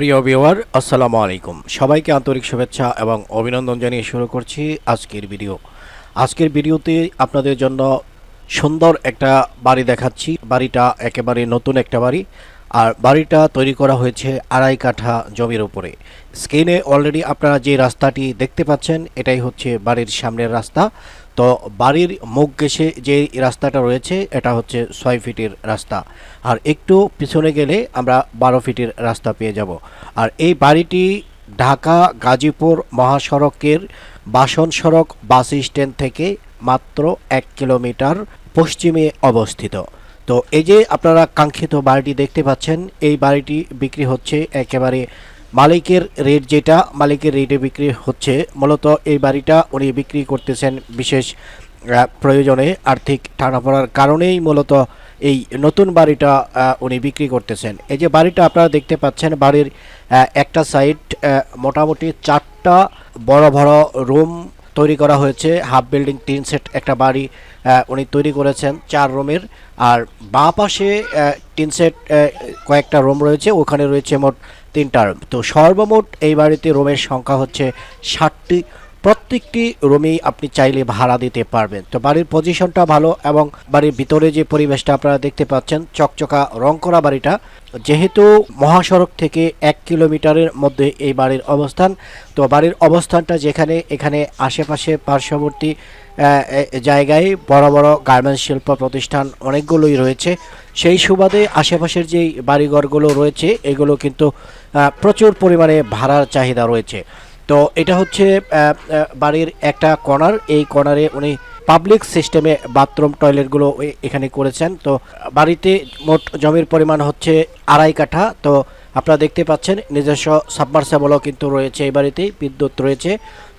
প্রিয় ভিউয়ার আসসালামু আলাইকুম। সবাইকে আন্তরিক শুভেচ্ছা এবং অভিনন্দন জানিয়ে শুরু করছি আজকের ভিডিও আজকের ভিডিওতে আপনাদের জন্য সুন্দর একটা বাড়ি দেখাচ্ছি। বাড়িটা একেবারে নতুন একটা বাড়ি। আর বাড়িটা তৈরি করা হয়েছে আড়াই কাঠা জমির উপরে। স্ক্রিনে অলরেডি আপনারা যে রাস্তাটি দেখতে পাচ্ছেন, এটাই হচ্ছে বাড়ির সামনের রাস্তা। তো বাড়ির মুখ ঘেসে যে রাস্তাটা রয়েছে, এটা হচ্ছে ছয় ফিটের রাস্তা। আর একটু পিছনে গেলে আমরা বারো ফিটের রাস্তা পেয়ে যাব। আর এই বাড়িটি ঢাকা গাজীপুর মহাসড়কের বাসন সড়ক বাস স্ট্যান্ড থেকে মাত্র এক কিলোমিটার পশ্চিমে অবস্থিত। তো এই যে আপনারা কাঙ্ক্ষিত বাড়িটি দেখতে পাচ্ছেন, এই বাড়িটি বিক্রি হচ্ছে একেবারে মালিকের রেট যেটা, মালিকের রেটে বিক্রি হচ্ছে, মূলত এই বাড়িটা উনি বিক্রি করতেছেন বিশেষ প্রয়োজনে আর্থিক টানা পড়ার কারণেই মূলত এই নতুন বাড়িটা উনি বিক্রি করতেছেন। এই যে বাড়িটা আপনারা দেখতে পাচ্ছেন, বাড়ির একটা সাইড মোটামুটি চারটা বড় বড় রুম তৈরি করা হয়েছে, হাফ বিল্ডিং, তিন সেট একটা বাড়ি উনি তৈরি করেছেন চার রুমের। আর বাঁ পাশে তিন সেট কয়েকটা রুম রয়েছে, ওখানে রয়েছে মোট তিনটা রুম তো সর্বমোট এই বাড়িতে রুমের সংখ্যা হচ্ছে ষাটটি। প্রত্যেকটি রুমেই আপনি চাইলে ভাড়া দিতে পারবেন। তো বাড়ির পজিশনটা ভালো এবং বাড়ির ভিতরে যে পরিবেশটা আপনারা দেখতে পাচ্ছেন, চকচকা রং করা বাড়িটা, যেহেতু মহাসড়ক থেকে এক কিলোমিটারের মধ্যে এই বাড়ির অবস্থান, তো বাড়ির অবস্থানটা যেখানে, এখানে আশেপাশে পার্শ্ববর্তী জায়গায় বড় বড় গার্মেন্টস শিল্প প্রতিষ্ঠান অনেকগুলোই রয়েছে। সেই সুবাদে আশেপাশের যেই বাড়িঘরগুলো রয়েছে, এগুলো কিন্তু প্রচুর পরিমাণে ভাড়ার চাহিদা রয়েছে। তো এটা হচ্ছে বাড়ির একটা কর্নার। এই কর্নারে উনি পাবলিক সিস্টেমে বাথরুম টয়লেটগুলো এখানে করেছেন। তো বাড়িতে মোট জমির পরিমাণ হচ্ছে আড়াই কাঠা। তো আপনারা দেখতে পাচ্ছেন, নিজস্ব সাবমার্সেবলও কিন্তু রয়েছে এই বাড়িতে, বিদ্যুৎ রয়েছে।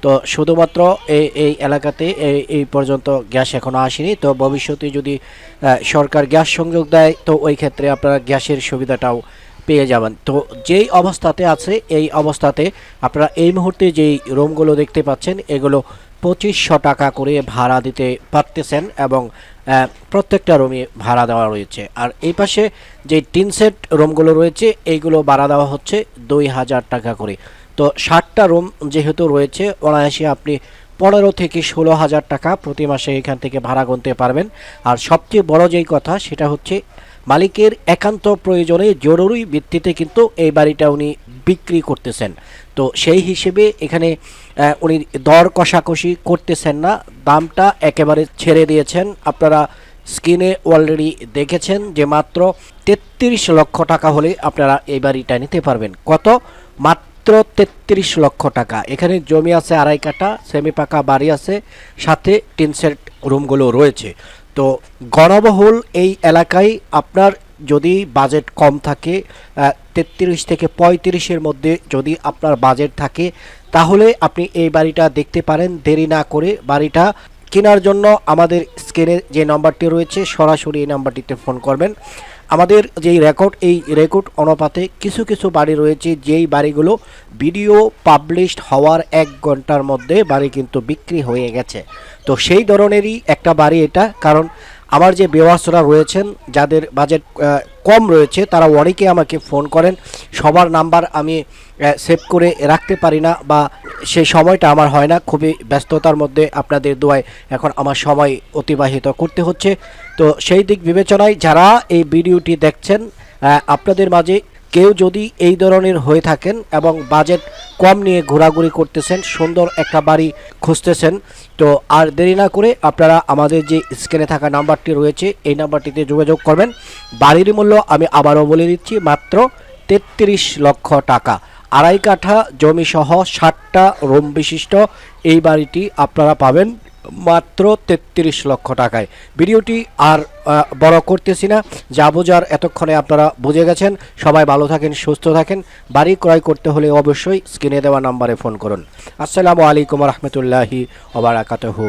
তো শুধুমাত্র এই এই এলাকাতে এই এই পর্যন্ত গ্যাস এখনও আসেনি। তো ভবিষ্যতে যদি সরকার গ্যাস সংযোগ দেয়, তো ওই ক্ষেত্রে আপনারা গ্যাসের সুবিধাটাও পেয়ে যাবেন। তো যেই অবস্থাতে আছে, এই অবস্থাতে আপনারা এই মুহূর্তে যেই রুমগুলো দেখতে পাচ্ছেন, এগুলো পঁচিশশো টাকা করে ভাড়া দিতে পারতেছেন এবং প্রত্যেকটা রুমে ভাড়া দেওয়া রয়েছে। আর এই পাশে যে টিন সেট রুমগুলো রয়েছে, এইগুলো ভাড়া দেওয়া হচ্ছে দুই হাজার টাকা করে। তো ষাটটা রুম যেহেতু রয়েছে, অনায়াসে আপনি পনেরো থেকে ষোলো হাজার টাকা প্রতি মাসে এখান থেকে ভাড়া গুনতে পারবেন। আর সবচেয়ে বড় যেই কথা, সেটা হচ্ছে মালিকের একান্ত প্রয়োজনে জরুরি ভিত্তিতে কিন্তু এই বাড়িটা উনি বিক্রি করতেছেন। তো সেই হিসেবে এখানে উনি দর কষাকষি করতেছেন না। দামটা একেবারে ছেড়ে দিয়েছেন। আপনারা স্ক্রিনে অলরেডি দেখেছেন যে মাত্র তেত্রিশ লক্ষ টাকা হলে আপনারা এই বাড়িটা নিতে পারবেন। কত? মাত্র তেত্রিশ লক্ষ টাকা। এখানে জমি আছে আড়াই কাঠা, সেমি পাকা বাড়ি আছে, সাথে টিন সেট রুমগুলো রয়েছে। তো গণবহুল এই এলাকায় আপনার যদি বাজেট কম থাকে তেত্রিশ থেকে পঁয়ত্রিশের মধ্যে যদি আপনার বাজেট থাকে, তাহলে আপনি এই বাড়িটা দেখতে পারেন। দেরি না করে বাড়িটা কেনার জন্য আমাদের স্ক্রিনে যে নাম্বারটি রয়েছে, সরাসরি এই নাম্বারটিতে ফোন করবেন। আমাদের যেই রেকর্ড এই রেকর্ড অনুপাতে কিছু কিছু বাড়ি রয়েছে, যেই বাড়িগুলো ভিডিও পাবলিশড হওয়ার এক ঘণ্টার মধ্যে বাড়ি কিন্তু বিক্রি হয়ে গেছে। তো সেই ধরনেরই একটা বাড়ি এটা, কারণ আমার যে বেওয়াসরা রয়েছেন, যাদের বাজেট কম রয়েছে, তারা অনেকে আমাকে ফোন করেন। সবার নাম্বার আমি সেভ করে রাখতে পারি না বা সেই সময়টা আমার হয় না। খুবই ব্যস্ততার মধ্যে আপনাদের দোয়ায় এখন আমার সময় অতিবাহিত করতে হচ্ছে। তো সেই দিক বিবেচনায় যারা এই ভিডিওটি দেখছেন আপনাদের মাঝে কেউ যদি এই ধরনের হয়ে থাকেন এবং বাজেট কম নিয়ে ঘোরাঘুরি করতেছেন, সুন্দর একটা বাড়ি খুঁজতেছেন। তো আর দেরি না করে আপনারা আমাদের যে স্ক্রিনে থাকা নাম্বারটি রয়েছে, এই নাম্বারটিতে যোগাযোগ করবেন। বাড়ির মূল্য আমি আবারও বলে দিচ্ছি, মাত্র তেত্রিশ লক্ষ টাকা। আড়াই কাঠা জমি সহ ষাটটা রুম বিশিষ্ট এই বাড়িটি আপনারা পাবেন। মাত্র তেত্রিশ লক্ষ টাকায়। ভিডিওটি আর বড় করতেছি না। যা বোঝার এতক্ষণে আপনারা বুঝে গেছেন। সবাই ভালো থাকেন, সুস্থ থাকেন। বাড়ি ক্রয় করতে হলে অবশ্যই স্ক্রিনে দেওয়া নাম্বারে ফোন করুন। আসসালামু আলাইকুম রহমতুল্লাহি ওবরাকাতহু